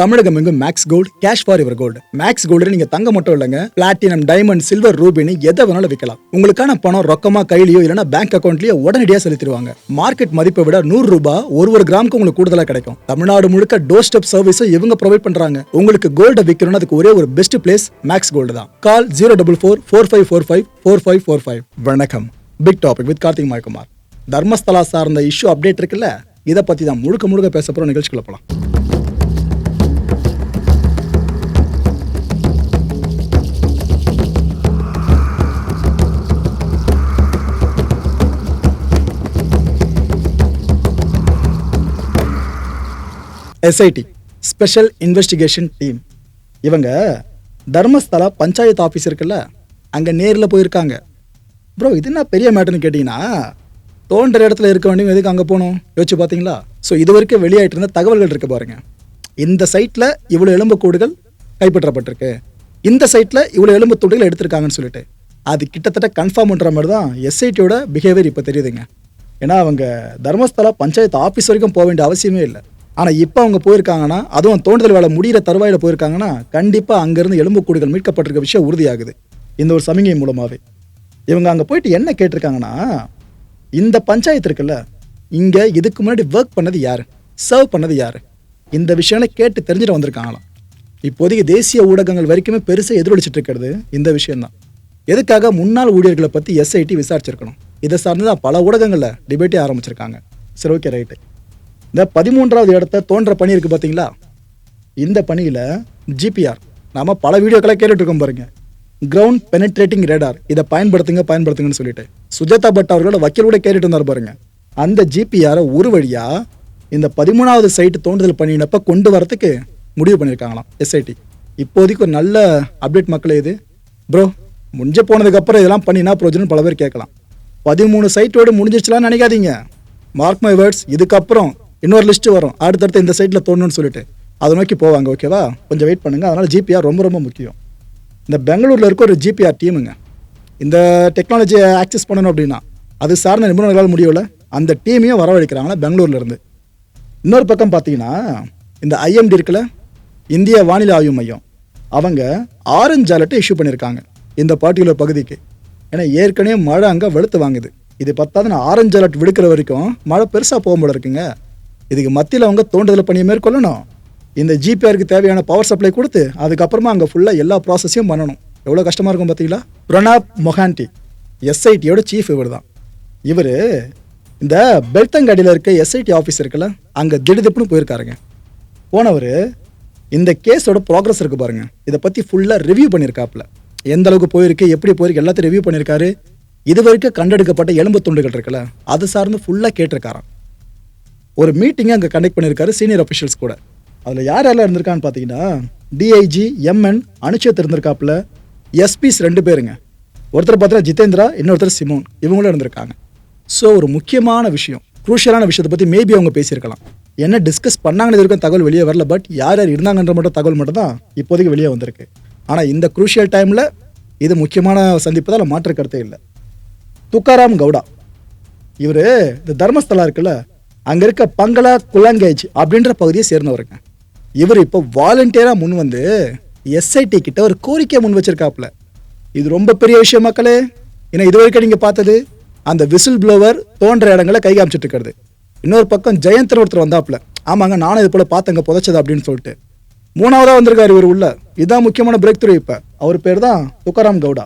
தமிழகம் எங்கும் Max Gold cash for your gold Max Gold நீங்க தங்க மட்டும் இல்லைங்க. பிளாட்டினம் டைமண்ட் சில்வர் ரூபினி எதை வேணாலும் விற்கலாம் உங்களுக்கான பணம் ரொக்கமா கையிலயோ இல்லைன்னா பேங்க் அக்கௌண்ட்லயோ உடனடியாக செலுத்திடுவாங்க. மார்க்கெட் மதிப்பை விட நூறு ரூபாய் ஒரு ஒரு கிராமுக்கு உங்களுக்கு கூடுதலா கிடைக்கும். தமிழ்நாடு முழுக்க டோர் ஸ்டெப் சர்வீஸும் இவங்க ப்ரொவைட் பண்றாங்க. உங்களுக்கு கோல்ட விற்கணும்னு அதுக்கு ஒரே ஒரு பெஸ்ட் பிளேஸ் மேக்ஸ் கோல்டு தான். Call zero double four four five four five four five four five வணக்கம். Big topic with Karthik Maikumar Dharmasthala சார்ந்த இஷ்யூ அப்டேட் இருக்குல்ல? இதை பத்தி தான் முழுக்க முழுக்க பேச போற நிகழ்ச்சிக்குள்ள போலாம். எஸ்ஐடி ஸ்பெஷல் இன்வெஸ்டிகேஷன் டீம் இவங்க தர்மஸ்தலா பஞ்சாயத்து ஆஃபீஸ் இருக்குல்ல அங்கே நேரில் போயிருக்காங்க. ப்ரோ இது என்ன பெரிய மேட்டர்னு கேட்டிங்கன்னா தோன்ற இடத்துல இருக்க வேண்டியும் எதுக்கு அங்கே போகணும்? யோசிச்சு பார்த்தீங்களா ஸோ இது வரைக்கும் வெளியாயிட்டு இருந்த தகவல்கள் இருக்குது பாருங்க. இந்த சைட்டில் இவ்வளோ எலும்புக்கூடுகள் கைப்பற்றப்பட்டிருக்கு. இந்த சைட்டில் இவ்வளோ எலும்புத்தூடுகள் எடுத்திருக்காங்கன்னு சொல்லிட்டு. அது கிட்டத்தட்ட கன்ஃபார்ம் பண்ணுற மாதிரி தான் எஸ்ஐடியோட பிஹேவியர் இப்போ தெரியுதுங்க. ஏன்னா அவங்க தர்மஸ்தலா பஞ்சாயத்து ஆஃபீஸ் வரைக்கும் போக வேண்டிய அவசியமே இல்லை. ஆனால் இப்போ அவங்க போயிருக்காங்கன்னா அதுவும் தோண்டுதல் வேலை முடிகிற தருவாயில் போயிருக்காங்கன்னா கண்டிப்பாக அங்கேருந்து எலும்புக்கூடுகள் மீட்கப்பட்டிருக்க விஷயம் உறுதியாகுது. இந்த ஒரு சமிகை மூலமாகவே இவங்க அங்கே போயிட்டு என்ன கேட்டிருக்காங்கன்னா இந்த பஞ்சாயத்து இருக்குல்ல இங்கே இதுக்கு முன்னாடி ஒர்க் பண்ணது யார்? சர்வ் பண்ணது யார்? இந்த விஷயம்லாம் கேட்டு தெரிஞ்சுட்டு வந்திருக்காங்களாம். இப்போதைக்கு தேசிய ஊடகங்கள் வரைக்குமே பெருசாக எதிரொலிச்சிட்டு இருக்கிறது இந்த விஷயம்தான். எதுக்காக முன்னாள் ஊழியர்களை பற்றி எஸ்ஐடி விசாரிச்சிருக்கணும்? இதை சார்ந்து தான் பல ஊடகங்களில் டிபேட்டே ஆரம்பிச்சிருக்காங்க. சரி ஓகே ரைட்டு இந்த பதிமூன்றாவது இடத்த தோன்ற பணி இருக்குது பார்த்தீங்களா இந்த பணியில் ஜிபிஆர் நாம் பல வீடியோக்களை கேட்டுட்டு இருக்கோம் பாருங்க. கிரவுண்ட் பெனட்ரேட்டிங் ரேடார் இதை பயன்படுத்துங்க பயன்படுத்துங்கன்னு சொல்லிட்டு. சுஜாதா பட் அவர்களோட வக்கீல் கூட கேட்டுட்டு இருந்தார் பாருங்க. அந்த ஜிபிஆரை ஒரு வழியாக இந்த பதிமூணாவது சைட்டு தோண்டுதல் பண்ணினப்ப கொண்டு வரத்துக்கு முடிவு பண்ணியிருக்காங்களாம் எஸ்ஐடி இப்போதைக்கு ஒரு நல்ல அப்டேட் மக்களே இது. ப்ரோ முடிஞ்ச போனதுக்கப்புறம் இதெல்லாம் பண்ணினா ப்ரோஜனம் பல பேர் கேட்கலாம். பதிமூணு சைட்டோடு முடிஞ்சிருச்சுலாம் நினைக்காதீங்க. மார்க் மை வேர்ட்ஸ் இதுக்கப்புறம் இன்னொரு லிஸ்ட் வரும். அடுத்தடுத்து இந்த சைட்டில் தோணுன்னு சொல்லிட்டு. அதை நோக்கி போவாங்க ஓகேவா கொஞ்சம் வெயிட் பண்ணுங்க. அதனால ஜிபிஆர் ரொம்ப ரொம்ப முக்கியம். இந்த பெங்களூரில் இருக்க ஒரு ஜிபிஆர் டீமுங்க இந்த டெக்னாலஜியை ஆக்சஸ் பண்ணணும் அப்படின்னா அது சார்ந்த நிபுணர்களால் முடியல அந்த டீமையும் வரவழைக்கிறாங்களா பெங்களூர்ல இருந்து. இன்னொரு பக்கம் பார்த்தீங்கன்னா இந்த ஐஎம்டி இருக்குல்ல? இந்திய வானிலை ஆய்வு மையம். அவங்க ஆரஞ்சு அலர்ட்டை இஷ்யூ பண்ணியிருக்காங்க இந்த பர்டிகுலர் பகுதிக்கு. ஏன்னா ஏற்கனவே மழை அங்கே வெளுத்து வாங்குது. இது பத்தாது நான் ஆரஞ்சு அலர்ட் விடுக்கிற வரைக்கும் மழை பெருசாக போக போல இருக்குங்க. இதுக்கு மத்தியில் அவங்க தோண்டுதல் பணியை மேற்கொள்ளணும். இந்த ஜிபிஆருக்கு தேவையான பவர் சப்ளை கொடுத்து அதுக்கப்புறமா அங்கே ஃபுல்லாக எல்லா ப்ராசஸையும் பண்ணணும். எவ்வளோ கஷ்டமாக இருக்கும் பார்த்தீங்களா பிரணாப் மொஹான்டி எஸ்ஐடியோட சீஃப் இவர் தான் இவர் இந்த பெல்தங்கடியில் இருக்க எஸ்ஐடி ஆஃபீஸ் இருக்குல்ல அங்கே திடுதிப்புன்னு போயிருக்காருங்க. போனவர் இந்த கேஸோட ப்ராக்ரஸ் இருக்கு பாருங்கள் இதை பற்றி ஃபுல்லாக ரிவ்யூ பண்ணியிருக்காப்புல எந்த அளவுக்கு போயிருக்கு எப்படி போயிருக்கு எல்லாத்தையும் ரிவ்யூ பண்ணியிருக்காரு இது வரைக்கும் கண்டெடுக்கப்பட்ட எலும்பு துண்டுகள் இருக்குல்ல அது சார்ந்து ஃபுல்லாக கேட்டிருக்காராம். ஒரு மீட்டிங்கை அங்கே கண்டக்ட் பண்ணியிருக்காரு சீனியர் அஃபிஷியல்ஸ் கூட. அதில் யார் யாரெல்லாம் இருந்திருக்கான்னு பார்த்தீங்கன்னா டிஐஜி எம்என் அனுச்சேத் இருந்திருக்காப்புல எஸ்பிஸ் ரெண்டு பேருங்க. ஒருத்தர் பார்த்தா ஜிதேந்திரா இன்னொருத்தர் சிமோன். இவங்களும் இருந்திருக்காங்க. ஸோ ஒரு முக்கியமான விஷயம் குரூஷியலான விஷயத்தை பற்றி மேபி அவங்க பேசியிருக்கலாம். என்ன டிஸ்கஸ் பண்ணாங்கன்னு இருக்கும் தகவல் வெளியே வரல பட் யார் யார் இருந்தாங்கன்ற மட்டும் தகவல் மட்டும் தான் இப்போதைக்கு வெளியே வந்திருக்கு. ஆனால் இந்த குரூஷியல் டைமில் இது முக்கியமான சந்திப்பு தான் மாற்று கருத்தே இல்லை. துக்காராம் கவுடா. இவர் இந்த தர்மஸ்தலா இருக்குல்ல அங்கே இருக்க பங்களா குலங்கேஜ் அப்படின்ற பகுதியை சேர்ந்தவருங்க. இவர் இப்போ வாலண்டியராக முன் வந்து எஸ்ஐடி கிட்ட ஒரு கோரிக்கை முன் வச்சிருக்காப்புல. இது ரொம்ப பெரிய விஷயம் மக்களே. ஏன்னா இது வரைக்கும் நீங்கள் பார்த்தது அந்த விசில் ப்ளோவர் தோன்ற இடங்களை கை காமிச்சிட்டு இருக்கிறது. இன்னொரு பக்கம் ஜெயந்தர் ஒருத்தர் வந்தாப்புல. ஆமாங்க நானும் இது போல பார்த்தங்க புதைச்சது அப்படின்னு சொல்லிட்டு. மூணாவதா வந்திருக்காரு இவர் உள்ள. இதுதான் முக்கியமான பிரேக் த்ரூ இப்போ. அவர் பேர் தான் துக்காராம் கவுடா.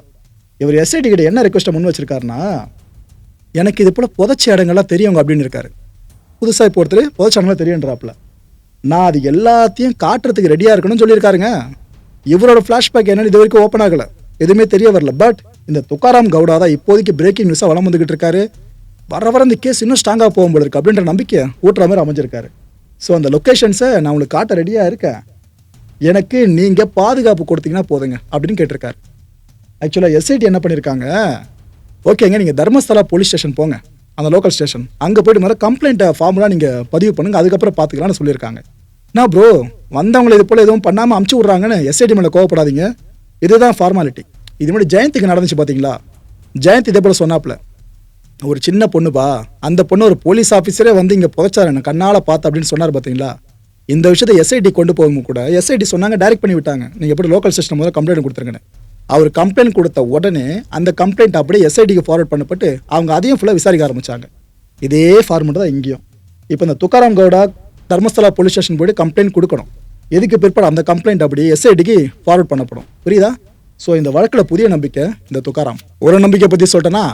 இவர் எஸ்ஐடி கிட்ட என்ன ரெக்வஸ்ட்டை முன் வச்சிருக்காருன்னா எனக்கு இது போல புதைச்ச இடங்கள்லாம் தெரியுங்க அப்படின்னு இருக்காரு. புதுசாக இப்போ ஒருத்தர் புதைச்ச தெரியுன்றாப்புல. நான் அது எல்லாத்தையும் காட்டுறதுக்கு ரெடியாக இருக்கணும்னு சொல்லியிருக்காருங்க. இவரோட ஃப்ளாஷ்பேக் என்னன்னு இது வரைக்கும் ஓப்பன் ஆகலை. எதுவுமே தெரிய வரல. பட் இந்த துக்காராம் கவுடா தான் இப்போதைக்கு பிரேக்கிங் நியூஸாக வளம் வந்துகிட்டு இருக்காரு. வர வர இந்த கேஸ் இன்னும் ஸ்ட்ராங்காக போகும் போல அப்படின்ற நம்பிக்கை ஊட்டுற மாதிரி அமைஞ்சிருக்காரு. ஸோ அந்த லொக்கேஷன்ஸை நான் உங்களுக்கு காட்ட ரெடியாக இருக்கேன். எனக்கு நீங்கள் பாதுகாப்பு கொடுத்தீங்கன்னா போதுங்க அப்படின்னு கேட்டிருக்காரு. ஆக்சுவலாக எஸ்ஐடி என்ன பண்ணியிருக்காங்க ஓகேங்க நீங்கள் தர்மஸ்தலா போலீஸ் ஸ்டேஷன் போங்க. அந்த லோக்கல் ஸ்டேஷன் அங்கே போயிட்டு முதல்ல கம்ப்ளைண்ட்டை ஃபார்முலாம் நீங்கள் பதிவு பண்ணுங்க அதுக்கப்புறம் பார்த்துக்கலாம்னு சொல்லியிருக்காங்க. நான் ப்ரோ வந்தவங்களை இது போல் எதுவும் பண்ணாமல் அமுச்சு விட்றாங்கன்னு எஸ்ஐடி மேலே கோவப்படாதீங்க. இதுதான் ஃபார்மாலிட்டி இது மாதிரி ஜெயந்திக்கு நடந்துச்சு பார்த்தீங்களா ஜெயந்த் இதே போல் சொன்னாப்புல ஒரு சின்ன பொண்ணுப்பா அந்த பொண்ணு ஒரு போலீஸ் ஆஃபீஸரே வந்து இங்கே புதைச்சார் என்ன கண்ணால் பார்த்து அப்படின்னு சொன்னார் பார்த்தீங்களா இந்த விஷயத்தை எஸ்ஐடி கொண்டு போகும் கூட எஸ்ஐடி சொன்னாங்க டைரக்ட் பண்ணி விட்டாங்க. நீங்கள் எப்படி லோக்கல் ஸ்டேஷன் முதல்ல கம்ப்ளைண்ட் கொடுத்துருங்கன்னு. அவர் கம்ப்ளைண்ட் கொடுத்த உடனே அந்த கம்ப்ளைண்ட் அப்படியே எஸ்ஐடிக்கு ஃபார்வர்ட் பண்ணப்பட்டு அவங்க அதையும் ஃபுல்லாக விசாரிக்க ஆரம்பித்தாங்க இதே ஃபார்மெட் தான் இங்கேயும். இப்போ இந்த துக்காராம் கவுடா தர்மஸ்தலா போலீஸ் ஸ்டேஷன் போய்ட்டு கம்ப்ளைண்ட் கொடுக்கணும். எதுக்கு பிற்பாடு அந்த கம்ப்ளைண்ட் அப்படியே எஸ்ஐடிக்கு ஃபார்வர்ட் பண்ணப்படும். புரியுதா? ஸோ இந்த வழக்கில் புதிய நம்பிக்கை இந்த துக்காராம். ஒரு நம்பிக்கை பற்றி சொல்லிட்டேன்னா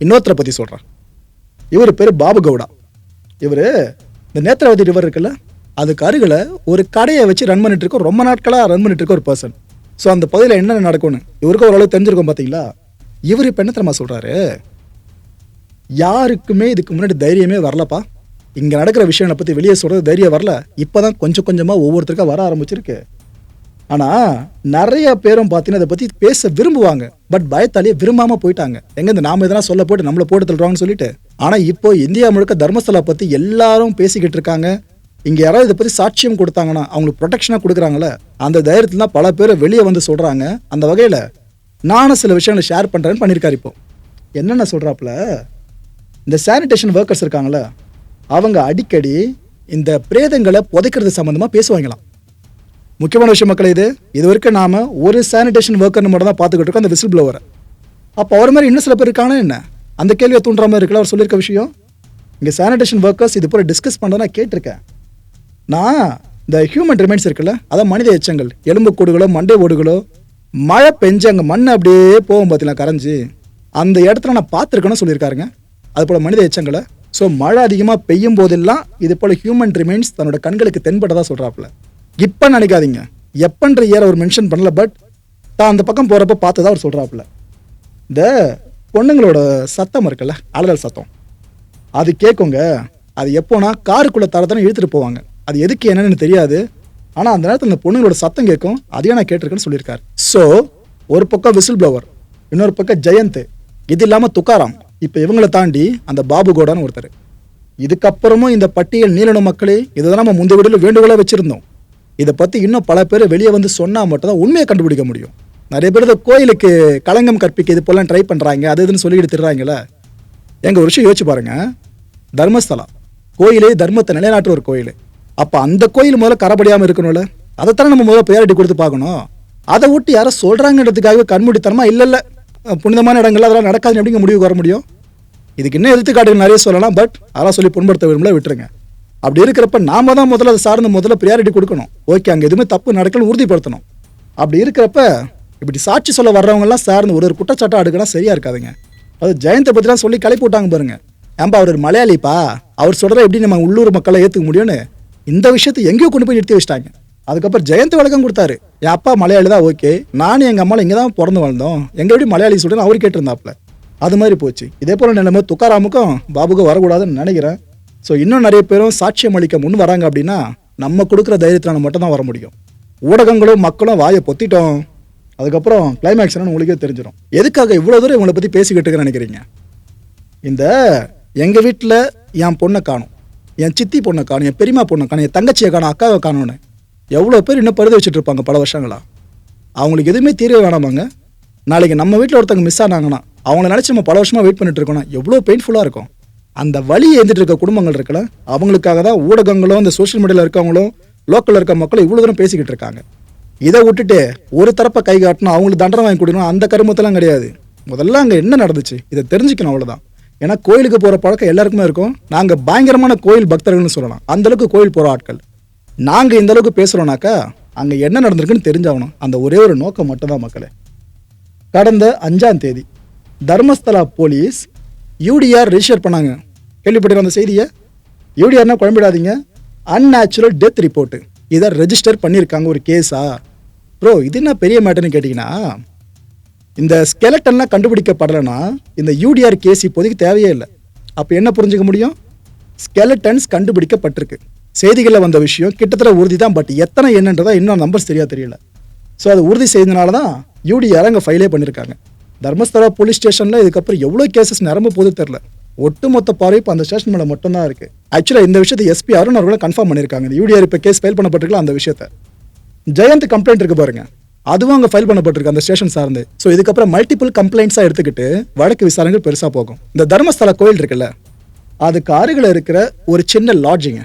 இன்னொருத்தரை பற்றி சொல்கிறேன் இவர் பேர் பாபு கவுடா. இவர் இந்த நேத்ராவதி ரிவர் இருக்குல்ல அதுக்கு அருகில் ஒரு கடையை வச்சு ரன் பண்ணிட்டு இருக்க ரொம்ப நாட்களாக ரன் பண்ணிட்டு இருக்க ஒரு பர்சன் ஸோ அந்த பகுதியில் என்னென்ன நடக்கும்னு? இவருக்கு ஓரளவு தெரிஞ்சிருக்கும் பார்த்தீங்களா இவர் இப்போ என்ன தெரியுமா சொல்கிறாரு யாருக்குமே இதுக்கு முன்னாடி தைரியமே வரலப்பா. இங்கே நடக்கிற விஷயங்களை பற்றி வெளியே சொல்கிறது தைரியம் வரல. இப்போ தான் கொஞ்சம் கொஞ்சமாக ஒவ்வொருத்தருக்கா வர ஆரம்பிச்சிருக்கு. ஆனால் நிறைய பேரும் பார்த்தீங்கன்னா அதை பற்றி பேச விரும்புவாங்க. பட் பயத்தாலேயே விரும்பாமல் போயிட்டாங்க. எங்கே இந்த நாம் எதனா சொல்ல போட்டு நம்மளை போட்டு தள்ளுறாங்கன்னு சொல்லிட்டு. ஆனால் இப்போ இந்தியா முழுக்க தர்மஸ்தலா பற்றி எல்லாரும் பேசிக்கிட்டு இருக்காங்க. இங்கே யாராவது இதை பற்றி சாட்சியம் கொடுத்தாங்கன்னா அவங்களுக்கு ப்ரொடெக்ஷனாக கொடுக்குறாங்களே அந்த தைரியத்தில் தான் பல பேர் வெளியே வந்து சொல்கிறாங்க அந்த வகையில் நானும் சில விஷயங்களை ஷேர் பண்ணுறேன்னு பண்ணியிருக்காரு இப்போ. என்னென்ன சொல்கிறாப்புல இந்த சானிடேஷன் ஒர்க்கர்ஸ் இருக்காங்களே அவங்க அடிக்கடி இந்த பிரேதங்களை புதைக்கிறது சம்மந்தமாக பேசுவாங்களாம். முக்கியமான விஷயம் மக்களே இது இது வரைக்கும் நாம் ஒரு சானிடேஷன் ஒர்க்கர்னு மட்டும் தான் பார்த்துக்கிட்டு இருக்கோம் அந்த விசில் ப்ளோவரை அப்போ அவர் மாதிரி இன்னும் சில பேர் இருக்காங்கன்னா என்ன? அந்த கேள்வியை தூண்டுற மாதிரி இருக்குல்ல அவர் சொல்லியிருக்க விஷயம்? இங்கே சானிடேஷன் ஒர்க்கர்ஸ் இது போல டிஸ்கஸ் பண்ணுறத நான் கேட்டிருக்கேன். நான் இந்த ஹியூமன் ரிமைன்ஸ் இருக்குல்ல அதான் மனித எச்சங்கள். எலும்பு கூடுகளோ மண்டை ஓடுகளோ மழை பெஞ்சு அங்கே மண் அப்படியே போகும் பார்த்தீங்களா கரைஞ்சி. அந்த இடத்துல நான் பார்த்துருக்கேன்னு சொல்லியிருக்காருங்க. அது போல் மனித எச்சங்களை. ஸோ மழை அதிகமாக பெய்யும் போதெல்லாம் இது போல் ஹியூமன் ரிமைன்ஸ் தன்னோட கண்களுக்கு தென்பட்டதாக சொல்கிறாப்புல இப்போ நினைக்காதீங்க. எப்பன்ற இயர் அவர் மென்ஷன் பண்ணல பட் தான் அந்த பக்கம் போகிறப்ப பார்த்ததா அவர் சொல்கிறாப்புல இந்த பொண்ணுங்களோட சத்தம் இருக்குல்ல அலறல் சத்தம். அது கேட்குங்க அது எப்போனா காருக்குள்ளே தரத்தானே இழுத்துட்டு போவாங்க. அது எதுக்கு என்னன்னு தெரியாது. ஆனால் அந்த நேரத்தில் இந்த பொண்ணுங்களோட சத்தம் கேட்கும். அதையும் நான் கேட்டிருக்கேன்னு சொல்லியிருக்காரு. ஸோ ஒரு பக்கம் விசில் ப்ளவர் இன்னொரு பக்கம் ஜெயந்த். இது இல்லாமல் துக்காராம். இப்போ இவங்களை தாண்டி அந்த பாபு கோடான்னு ஒருத்தர். இதுக்கப்புறமும் இந்த பட்டியல் நீலன மக்களே இதுதான் நம்ம முந்தைய வீடியோவில் வேண்டுகோளாக வச்சுருந்தோம். இதை பற்றி இன்னும் பல பேர் வெளியே வந்து சொன்னால் மட்டும்தான் உண்மையை கண்டுபிடிக்க முடியும். நிறைய பேர் இந்த கோயிலுக்கு களங்கம் கற்பிக்க இது போலாம் ட்ரை பண்ணுறாங்க அது இதுன்னு சொல்லி எடுத்துடுறாங்களே எங்கள் ஒரு விஷயம் யோசிச்சு பாருங்கள் தர்மஸ்தலம் கோயிலே தர்மத்தை நிலைநாட்டுற ஒரு கோயில். அப்போ அந்த கோயில் முதல்ல கரப்படியாமல் இருக்கணும்ல? அதைத்தானே நம்ம முதல்ல ப்ரையாரிட்டி கொடுத்து பார்க்கணும். அதை விட்டு யாரோ சொல்கிறாங்கன்றதுக்காக கண்மூடித்தனமா இல்லை இல்லை புனிதமான இடங்கள்ல அதெல்லாம் நடக்காதுன்னு எப்படிங்க முடிவுக்கு வர முடியும்? இதுக்கு இன்னும் எடுத்துக்காட்டுகள் நிறைய சொல்லலாம் பட் அதெல்லாம் சொல்லி புண்படுத்த விரும்பல விட்டுருங்க. அப்படி இருக்கிறப்ப நாம தான் முதல்ல அதை சார்ந்து முதல்ல ப்ரியாரிட்டி கொடுக்கணும். ஓகே அங்கே எதுவுமே தப்பு நடக்கணும்னு உறுதிப்படுத்தணும். அப்படி இருக்கிறப்ப இப்படி சாட்சி சொல்ல வர்றவங்கலாம் சார்ந்து ஒரு ஒரு குற்றச்சாட்டம் எடுக்கலாம் சரியா இருக்காதுங்க. அது ஜெயந்தை பற்றிலாம் சொல்லி கிளப்பி விட்டாங்க பாருங்க. ஏன்பா அவர் ஒரு மலையாளிப்பா? அவர் சொல்கிற எப்படி நம்ம உள்ளூர் மக்களை ஏற்றுக்க முடியும்னு? இந்த விஷயத்தை எங்கேயோ கொண்டு போய் நிறுத்தி வச்சிட்டாங்க. அதுக்கப்புறம் ஜெயந்த் விளக்கம் கொடுத்தாரு. என் அப்பா மலையாளி தான் ஓகே. நானும் எங்கள் அம்மாவில் இங்கே தான் பிறந்து வளர்ந்தோம். எங்க எப்படி மலையாளி சொல்கிறேன்னு அவர் கேட்டிருந்தாப்புல. அது மாதிரி போச்சு. இதே போல் நிலைமை துக்காராமுக்கும் பாபுக்கும் வரக்கூடாதுன்னு நினைக்கிறேன். ஸோ இன்னும் நிறைய பேரும் சாட்சியம் அளிக்க முன் வராங்க அப்படின்னா நம்ம கொடுக்குற தைரியத்தினால மட்டும் தான் வர முடியும். ஊடகங்களும் மக்களும் வாயை பொத்திட்டோம். அதுக்கப்புறம் கிளைமேக்ஸ் உங்களுக்கே தெரிஞ்சிடும் எதுக்காக இவ்வளோ தூரம் இவங்களை பற்றி பேசிக்கிட்டு இருக்கேன்னு நினைக்கிறீங்க? இந்த எங்கள் வீட்டில் என் பொண்ணை காணும். என் சித்தி பொண்ணை காணும் என் பெரியம்மா பொண்ணை காணும் என் தங்கச்சியை காணும் அக்காவை காணும்னு. எவ்வளோ பேர் இன்னும் பருதி வச்சுட்டு இருப்பாங்க பல வருஷங்களா? அவங்களுக்கு எதுவுமே தீர்வு வேணாமாங்க. நாளைக்கு நம்ம வீட்டில் ஒருத்தவங்க மிஸ் ஆனாங்கன்னா அவங்கள நினச்சி நம்ம பல வருஷமாக வெயிட் பண்ணிட்டு இருக்கோம்னா எவ்வளோ பெயின்ஃபுல்லாக இருக்கும். அந்த வழி எழுந்துட்டு இருக்க குடும்பங்கள் இருக்கல அவங்களுக்காக தான் ஊடகங்களும் இந்த சோஷியல் மீடியாவில் இருக்கவங்களும் லோக்கலில் இருக்க மக்களும் இவ்வளோ தூரம் பேசிக்கிட்டு இருக்காங்க. இதை விட்டுட்டு ஒரு தரப்பை கை காட்டணும் அவங்களுக்கு தண்டனை வாங்கி கொடுக்கணும் அந்த கருமத்தெல்லாம் கிடையாது. முதல்ல அங்கே என்ன நடந்துச்சு? இதை தெரிஞ்சுக்கணும் அவ்வளோதான் ஏன்னா கோயிலுக்கு போகிற பழக்கம் எல்லாருக்குமே இருக்கும். நாங்கள் பயங்கரமான கோயில் பக்தர்கள்னு சொல்லலாம். அந்தளவுக்கு கோயில் போகிற ஆட்கள். நாங்கள் இந்த அளவுக்கு பேசுகிறோம்னாக்கா அங்கே என்ன நடந்திருக்குன்னு தெரிஞ்சாகணும். அந்த ஒரே ஒரு நோக்கம் மட்டும்தான் மக்களே. கடந்த அஞ்சாம் தேதி தர்மஸ்தலா போலீஸ் யூடிஆர் ரிஜிஸ்டர் பண்ணாங்க. கேள்விப்பட்டிருக்க அந்த செய்தியை? யூடிஆர்னா குழம்பிடாதீங்க. அன்நேச்சுரல் டெத் ரிப்போர்ட்டு இதை ரெஜிஸ்டர் பண்ணியிருக்காங்க ஒரு கேஸா ப்ரோ இது என்ன பெரிய மேட்டர்னு கேட்டிங்கன்னா இந்த ஸ்கெலட்டன்லாம் கண்டுபிடிக்கப்படலைன்னா இந்த யூடிஆர் கேஸ் இப்போதைக்கு தேவையே இல்லை. அப்போ என்ன புரிஞ்சுக்க முடியும்? ஸ்கெலட்டன்ஸ் கண்டுபிடிக்கப்பட்டிருக்கு. செய்திகளில் வந்த விஷயம் கிட்டத்தட்ட உறுதி தான். பட் எத்தனை என்னன்றதா இன்னும் நம்பர்ஸ் சரியா தெரியல. ஸோ அது உறுதி செய்ததுனால தான் யூடிஆர் அங்கே ஃபைலே பண்ணியிருக்காங்க தர்மஸ்தலா போலீஸ் ஸ்டேஷனில் இதுக்கப்புறம் எவ்வளோ கேசஸ் நிரம்ப போது தெரில ஒட்டுமொத்த பார்வை இப்போ அந்த ஸ்டேஷன் மேலே மட்டும்தான் இருக்குது ஆக்சுவலாக இந்த விஷயத்தை எஸ்பி அருண் அவர்களை கன்ஃபார்ம் பண்ணியிருக்காங்க. இந்த யூடிஆர் இப்போ கேஸ் ஃபைல் பண்ணப்பட்டிருக்கலாம் அந்த விஷயத்தை. ஜெயந்த் கம்ப்ளைண்ட் இருக்கு பாருங்கள் அதுவும் அங்கே ஃபைல் பண்ணப்பட்டிருக்கு அந்த ஸ்டேஷன் சார்ந்து. ஸோ இதுக்கப்புறம் மல்டிபிள் கம்ப்ளைண்ட்ஸாக எடுத்துக்கிட்டு வழக்கு விசாரணைகள் பெருசாக போகும். இந்த தர்மஸ்தல கோயில் இருக்குல்ல அதுக்கு அருகில் இருக்கிற ஒரு சின்ன லாட்ஜிங்க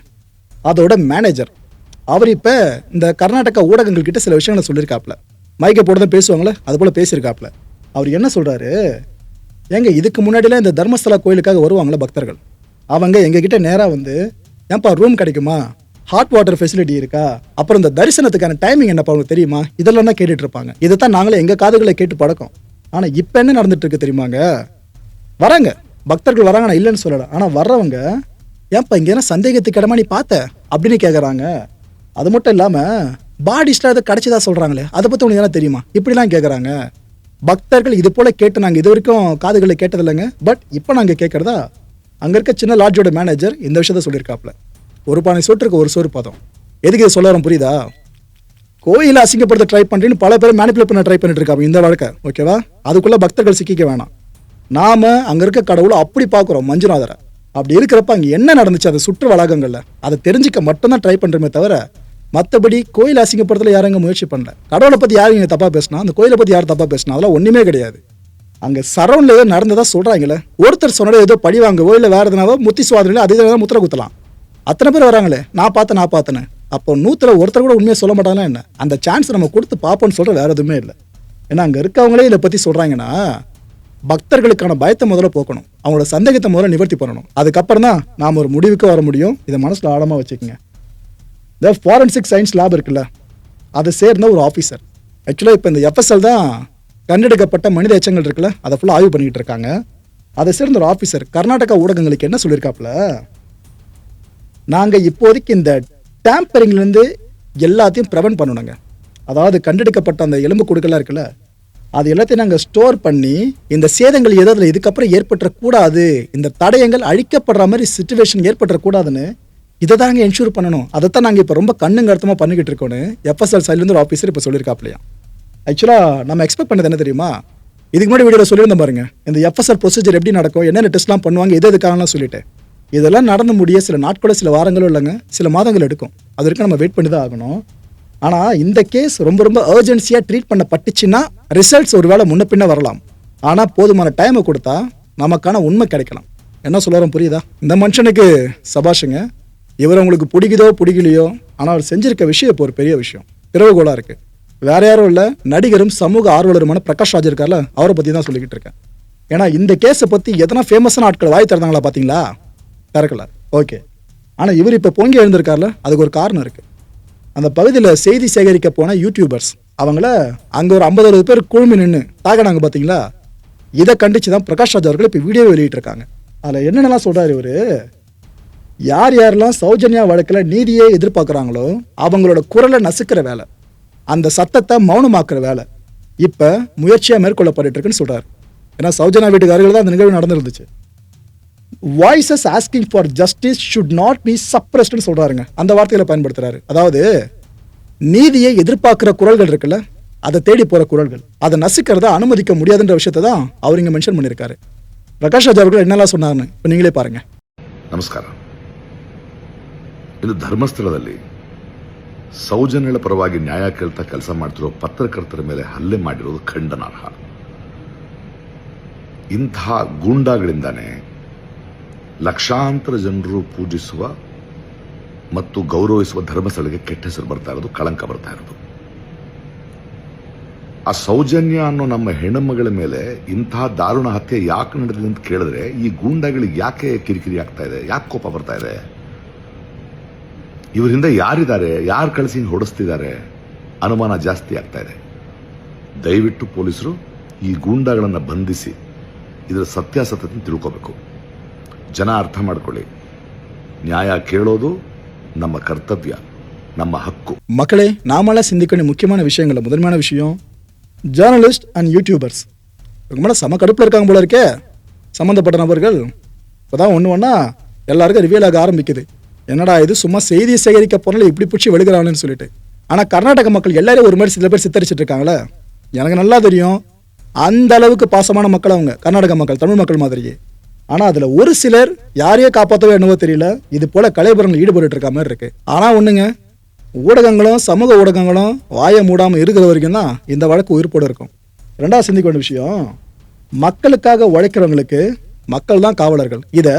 அதோட மேனேஜர் அவர் இப்போ இந்த கர்நாடகா ஊடகங்கள் கிட்ட சில விஷயங்களை சொல்லியிருக்காப்ல மைக்கை போட்டு தான் பேசுவாங்களே அது போல் பேசியிருக்காப்ல. அவர் என்ன சொல்கிறாரு ஏங்க இதுக்கு முன்னாடிலாம் இந்த தர்மஸ்தலா கோயிலுக்காக வருவாங்களே பக்தர்கள். அவங்க எங்ககிட்ட நேராக வந்து ஏன்ப்பா ரூம் கிடைக்குமா? ஹாட் வாட்டர் ஃபெசிலிட்டி இருக்கா? அப்புறம் இந்த தரிசனத்துக்கான டைமிங் என்னப்பா உங்களுக்கு தெரியுமா? இதெல்லாம் தான் கேட்டுட்டு இருப்பாங்க இதை தான் நாங்களே எங்கள் காதுகளை கேட்டு பழக்கம். ஆனால் இப்போ என்ன நடந்துட்டு இருக்கு தெரியுமாங்க? வராங்க. பக்தர்கள் வராங்க நான் இல்லைன்னு சொல்லலை. ஆனால் வர்றவங்க ஏன்ப்பா இங்கே என்ன சந்தேகத்துக்கு இடமா நீ பார்த்த? அப்படின்னு கேட்குறாங்க அது மட்டும் இல்லாமல் பாடிஸ்டில் அதை கிடச்சதா சொல்கிறாங்களே அதை பற்றி உனக்கு என்ன தெரியுமா? இப்படிலாம் கேட்குறாங்க பக்தர்கள் இது போல் கேட்டு நாங்கள் இது வரைக்கும் காதுகளில் கேட்டதில்லைங்க. பட் இப்போ நாங்கள் கேட்குறதா அங்கே இருக்க சின்ன லாட்ஜோட மேனேஜர் இந்த விஷயத்த சொல்லியிருக்காப்ல ஒரு பானை சோற்றுக்கு ஒரு சோறு பதம். எதுக்கு இதை சொல்ல புரியுதா? கோயிலை அசிங்கப்படுத்த ட்ரை பண்ணுறேன்னு பல பேர் மேனிப்புலேட் பண்ண ட்ரை பண்ணிட்டு இருக்காங்க இந்த வழக்கை ஓகேவா அதுக்குள்ளே பக்தர்கள் சிக்கிக்க வேணாம். நாம அங்கே இருக்க கடவுளை அப்படி பார்க்குறோம் மஞ்சுநாதரை. அப்படி இருக்கிறப்ப அங்கே என்ன நடந்துச்சு? அது சுற்று வளாகங்களில். அதை தெரிஞ்சுக்க மட்டும்தான் ட்ரை பண்ணுறமே தவிர மற்றபடி கோயில் அசிங்கப்படுத்தல யாரும் முயற்சி பண்ணல. கடவுளை பற்றி யாரும் இங்கே தப்பாக பேசினா? அந்த கோயிலை பற்றி யார் தப்பாக பேசினா? அதெல்லாம் ஒன்றுமே கிடையாது. அங்கே சரௌண்டில் ஏதோ நடந்ததா சொல்கிறாங்களே ஒருத்தர் சொன்னதை ஏதோ பழி வாங்கவோ இல்லை வேறு எதுனாவோ முத்தி சுவாதனையில் அதே தான் முத்திர குத்தலாம். அத்தனை பேர் வராங்களே? நான் பார்த்தேன் நான் பார்த்தேன்னு. அப்போ நூற்றில் ஒருத்தர் கூட உண்மையை சொல்ல மாட்டாங்களா என்ன? அந்த சான்ஸ் நம்ம கொடுத்து பார்ப்போம்னு சொல்கிற வேறு எதுவுமே இல்லை. ஏன்னா அங்கே இருக்கவங்களே இதை பற்றி சொல்கிறாங்கன்னா பக்தர்களுக்கான பயத்தை முதல்ல போக்கணும். அவங்களோட சந்தேகத்தை முதல்ல நிவர்த்தி பண்ணணும். அதுக்கப்புறம் தான் நாம் ஒரு முடிவுக்கு வர முடியும். இதை மனசில் ஆழமாக வச்சுக்கோங்க. இந்த ஃபாரன்சிக் சயின்ஸ் லேப் இருக்குல்ல? அதை சேர்ந்த ஒரு ஆஃபீஸர் ஆக்சுவலாக இப்போ இந்த எஃப்எஸ்எல் தான் கண்டெடுக்கப்பட்ட மனித எச்சங்கள் இருக்குல்ல? அதை ஃபுல்லாக ஆய்வு பண்ணிக்கிட்டு இருக்காங்க. அதை சேர்ந்த ஒரு ஆஃபீஸர் கர்நாடகா ஊடகங்களுக்கு என்ன சொல்லியிருக்காப்புல? நாங்கள் இப்போதைக்கு இந்த டேம்பரிங்லேருந்து எல்லாத்தையும் ப்ரிவென்ட் பண்ணணுங்க. அதாவது கண்டெடுக்கப்பட்ட அந்த எலும்பு கொடுக்கலாம் இருக்குல்ல அது எல்லாத்தையும் நாங்கள் ஸ்டோர் பண்ணி இந்த சேதங்கள் எது அதில் இதுக்கப்புறம் ஏற்பட்டுறக்கூடாது இந்த தடயங்கள் அழிக்கப்படுற மாதிரி சுச்சுவேஷன் ஏற்பட்டுறக்கூடாதுன்னு இதை தாங்க என்ஷூர் பண்ணணும். அதை தான் நாங்கள் இப்போ ரொம்ப கண்ணுங்க அர்த்தமாக பண்ணிக்கிட்டு இருக்கோன்னு எஃப்எஸ்எல் சைட்லேருந்து ஒரு ஆஃபீஸர் இப்போ சொல்லியிருக்காப்லையா ஆக்சுவலாக நம்ம எக்ஸ்பெக்ட் பண்ணது என்ன தெரியுமா? இதுக்கு முன்னாடி வீடியோவில் சொல்லியிருந்தேன் பாருங்க இந்த எஃப்எஸ்எல் ப்ரொசீஜர் எப்படி நடக்கும் என்னென்ன டெஸ்ட்லாம் பண்ணுவாங்க எது எதுக்காகலாம் சொல்லிட்டு. இதெல்லாம் நடந்து முடிய சில நாட்களோ சில வாரங்களோ இல்லைங்க. சில மாதங்கள் எடுக்கும். அது வரைக்கும் நம்ம வெயிட் பண்ணி தான் ஆகணும். ஆனால் இந்த கேஸ் ரொம்ப ரொம்ப அர்ஜென்சியாக ட்ரீட் பண்ணப்பட்டுச்சுன்னா ரிசல்ட்ஸ் ஒரு வேளை முன்ன பின்ன வரலாம். ஆனால் போதுமான டைமை கொடுத்தா நமக்கான உண்மை கிடைக்கலாம். என்ன சொல்லுறோம் புரியுதா? இந்த மனுஷனுக்கு சபாஷுங்க இவர் உங்களுக்கு பிடிக்குதோ பிடிக்கலையோ ஆனால் அவர் செஞ்சிருக்க விஷயம் இப்போ ஒரு பெரிய விஷயம். பிறவுகோளாக இருக்குது வேற யாரும் இல்லை நடிகரும் சமூக ஆர்வலருமான பிரகாஷ் ராஜ் இருக்கார்ல அவரை பற்றி தான் சொல்லிக்கிட்டு இருக்கேன். ஏன்னா இந்த கேஸை பற்றி எதனா ஃபேமஸான ஆட்கள் வாய் திறந்தாங்களா பார்த்தீங்களா திறக்கல ஓகே ஆனால் இவர் இப்போ பொங்கி எழுந்திருக்கார்ல அதுக்கு ஒரு காரணம் இருக்குது அந்த பகுதியில் செய்தி சேகரிக்க போன யூடியூபர்ஸ் அவங்கள அங்கே ஒரு ஐம்பது அறுபது பேர் குழுமி நின்று தாக்கினாங்க பார்த்தீங்களா இதை கண்டித்து தான் பிரகாஷ் ராஜ் அவர்கள் இப்போ வீடியோ வெளியிட்டிருக்காங்க. அதில் என்னென்னலாம் சொல்கிறார் இவர்? யார் யாரெல்லாம் சௌஜன்யா வழக்கில் நீதியை எதிர்பார்க்குறாங்களோ அவங்களோட குரலை நசுக்கிற வேலை. அந்த சத்தத்தை மௌனமாக்குற வேலை. இப்போ முயற்சியாக மேற்கொள்ளப்பட்டு இருக்குன்னு சொல்கிறார் ஏன்னா சௌஜன்யா வீட்டுக்காரர்கள் தான் அந்த நிகழ்வு நடந்துருந்துச்சு. voices asking for justice should not be சப்ரஸ்ட்னு சொல்கிறாருங்க அந்த வார்த்தைகளை பயன்படுத்துறாரு அதாவது நீதியை எதிர்பார்க்குற குரல்கள் இருக்குல்ல அதை தேடி போகிற குரல்கள் அதை நசுக்கிறத அனுமதிக்க முடியாதுன்ற விஷயத்தை தான் அவர் இங்கே மென்ஷன் பண்ணியிருக்காரு பிரகாஷ் ராஜ் அவர்கள் என்னெல்லாம் சொன்னார்னு இப்போ நீங்களே பாருங்க ನಮಸ್ಕಾರ ಇದು ಧರ್ಮಸ್ಥಳದಲ್ಲಿ ಸೌಜನ್ಯಗಳ ಪರವಾಗಿ ನ್ಯಾಯ ಕೇಳ್ತಾ ಕೆಲಸ ಮಾಡ್ತಿರೋ ಪತ್ರಕರ್ತರ ಮೇಲೆ ಹಲ್ಲೆ ಮಾಡಿರೋದು ಖಂಡನಾರ್ಹ ಇಂತಹ ಗೂಂಡಾಗಳಿಂದಾನೇ ಲಕ್ಷಾಂತರ ಜನರು ಪೂಜಿಸುವ ಮತ್ತು ಗೌರವಿಸುವ ಧರ್ಮಸ್ಥಳಕ್ಕೆ ಕೆಟ್ಟ ಹೆಸರು ಬರ್ತಾ ಇರೋದು, ಕಳಂಕ ಬರ್ತಾ ಇರೋದು. ಆ ಸೌಜನ್ಯ ಅನ್ನೋ ನಮ್ಮ ಹೆಣ್ಣುಮಗಳ ಮೇಲೆ ಇಂತಹ ದಾರುಣ ಹತ್ಯೆ ಯಾಕೆ ನಡೆದಿದೆ ಅಂತ ಕೇಳಿದ್ರೆ, ಈ ಗೂಂಡಾಗಳಿಗೆ ಯಾಕೆ ಕಿರಿಕಿರಿ ಆಗ್ತಾ ಇದೆ, ಯಾಕೆ ಕೋಪ ಬರ್ತಾ ಇದೆ? ಇವರಿಂದ ಯಾರಿದ್ದಾರೆ, ಯಾರು ಕಳಿಸಿ ಹೊಡೆಸ್ತಿದ್ದಾರೆ? ಅನುಮಾನ ಜಾಸ್ತಿ ಆಗ್ತಾ ಇದೆ. ದಯವಿಟ್ಟು ಪೊಲೀಸರು ಈ ಗೂಂಡಾಗಳನ್ನು ಬಂಧಿಸಿ, ಇದರ ಸತ್ಯಾಸತ್ಯತೆ ತಿಳ್ಕೋಬೇಕು. ಜನ ಅರ್ಥ ಮಾಡ್ಕೊಳ್ಳಿ ನ್ಯಾಯ ಕೇಳೋದು ನಮ್ಮ ಕರ್ತವ್ಯ ನಮ್ಮ ಹಕ್ಕು மக்களே நாமெல்லாம் சிந்திக்க வேண்டிய முக்கியமான விஷயங்கள்ல முதன்மையான விஷயம் ஜேர்னலிஸ்ட் அண்ட் யூடியூபர்ஸ் இவங்க மேலே செம கடுப்பில் இருக்காங்க போல இருக்கே சம்மந்தப்பட்ட நபர்கள் இப்போதான் ஒன்று ஒன்றா எல்லாருக்கும் ரிவீல் ஆக ஆரம்பிக்குது என்னடா இது சும்மா செய்தி சேகரிக்க போனால இப்படி பிடிச்சி வெளுக்கிறாங்கன்னு சொல்லிட்டு ஆனால் கர்நாடக மக்கள் எல்லாரும் ஒரு மாதிரி சில பேர் சித்தரிச்சிட்டு இருக்காங்களே எனக்கு நல்லா தெரியும் அந்த அளவுக்கு பாசமான மக்கள் அவங்க கர்நாடக மக்கள் தமிழ் மக்கள் மாதிரியே ஆனால் அதில் ஒரு சிலர் யாரையே காப்பாற்றவே என்னவோ தெரியல. இது போல கலைபுரங்கள் ஈடுபட்டு இருக்க மாதிரி இருக்கு. ஆனால் ஒன்றுங்க ஊடகங்களும் சமூக ஊடகங்களும் வாயை மூடாமல் இருக்கிற வரைக்கும் தான் இந்த வழக்கு உயிர்ப்போட இருக்கும். ரெண்டாவது சிந்திக்க வேண்டிய விஷயம் மக்களுக்காக உழைக்கிறவங்களுக்கு மக்கள் தான் காவலர்கள். இதை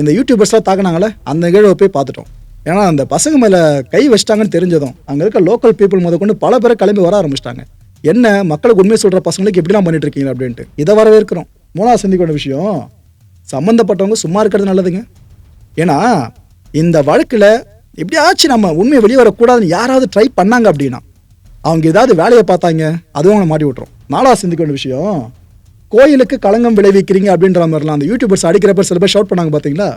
இந்த யூடியூபர்ஸ்லாம் தாக்குனாங்களே அந்த நிகழ்வை போய் பார்த்துட்டோம். ஏன்னா அந்த பசங்க மேலே கை வச்சிட்டாங்கன்னு தெரிஞ்சதும் அங்கே இருக்க லோக்கல் பீப்புள் முத கொண்டு பல பேரை கிளம்பி வர ஆரம்பிச்சிட்டாங்க. என்ன மக்களுக்கு உண்மை சொல்கிற பசங்களுக்கு எப்படிலாம் பண்ணிட்டு இருக்கீங்க அப்படின்ட்டு. இதை வரவேற்கிறோம். மூணாவது சிந்திக்க வேண்டிய விஷயம் சம்மந்தப்பட்டவங்க சும்மா இருக்கிறது நல்லதுங்க. ஏன்னா இந்த வழக்கில் எப்படியாச்சும் நம்ம உண்மையை வெளியே வரக்கூடாதுன்னு யாராவது ட்ரை பண்ணாங்க அப்படின்னா அவங்க ஏதாவது வேலையை பார்த்தாங்க அதுவும் அவங்க மாட்டி விட்டுரும். நாலாவது சிந்திக்க வேண்டிய விஷயம் கோயிலுக்கு களங்கம் விளைவிக்கிறீங்க அப்படின்ற மாதிரிலாம் அந்த யூடியூபர்ஸ் அடிக்கிறப்ப சில பேர் ஷவுட் பண்ணாங்க பார்த்தீங்களா?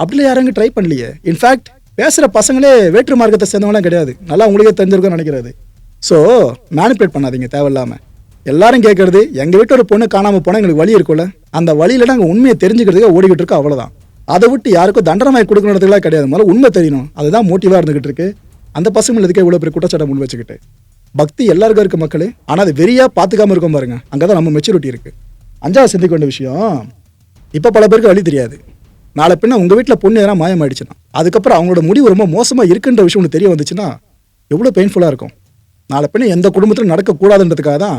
அப்படிலாம் யாரும் ட்ரை பண்ணலையே. இன்ஃபேக்ட் பேசுகிற பசங்களே வேற்று மார்க்கத்தை சேர்ந்தவங்களாம் கிடையாது. நல்லா உங்களுக்கே தெரிஞ்சிருக்கும்னு நினைக்கிறது. ஸோ மேனிப்புலேட் பண்ணாதீங்க தேவையில்லாமல் எல்லாரும் கேட்கறது எங்கள் வீட்டு ஒரு பொண்ணு காணாமல் போனால் எங்களுக்கு வழி இருக்கும்ல? அந்த வழியில நாங்கள் உண்மையை தெரிஞ்சுக்கிறதுக்கு ஓடிக்கிட்டு இருக்கோம் அவ்வளோதான் அதை விட்டு யாருக்கும் தண்டனை கொடுக்கணுன்றதுலாம் கிடையாது. முதல்ல உண்மை தெரியணும். அதுதான் மோட்டிவாக இருந்துகிட்டு இருக்கு. அந்த பசங்க இதுக்கே இவ்வளோ பெரிய குற்றச்சாட்டை முன் வச்சுக்கிட்டு. பக்தி எல்லாருக்கும் இருக்க மக்களே. ஆனால் அது வெறியா பார்த்துக்காம இருக்கும் பாருங்க. அங்கே தான் நம்ம மெச்சூரிட்டி இருக்கு. அஞ்சாவது சிந்திக்க வேண்டிய விஷயம் இப்போ பல பேருக்கு வழி தெரியாது. நாளை பின்ன உங்கள் வீட்டில் பொண்ணு எதனா மாயமாயிடுச்சுன்னா அதுக்கப்புறம் அவங்களோட முடிவு ரொம்ப மோசமாக இருக்குன்ற விஷயம் ஒன்று தெரிய வந்துச்சுன்னா எவ்வளோ பெயின்ஃபுல்லாக இருக்கும். நாளை பின்ன எந்த குடும்பத்திலும் நடக்கக்கூடாதுன்றதுக்காக தான்